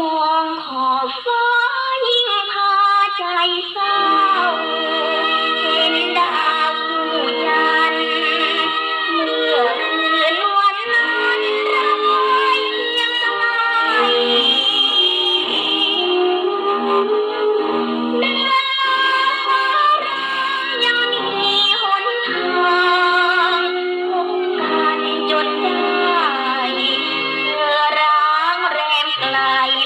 มองขอบฟ้า la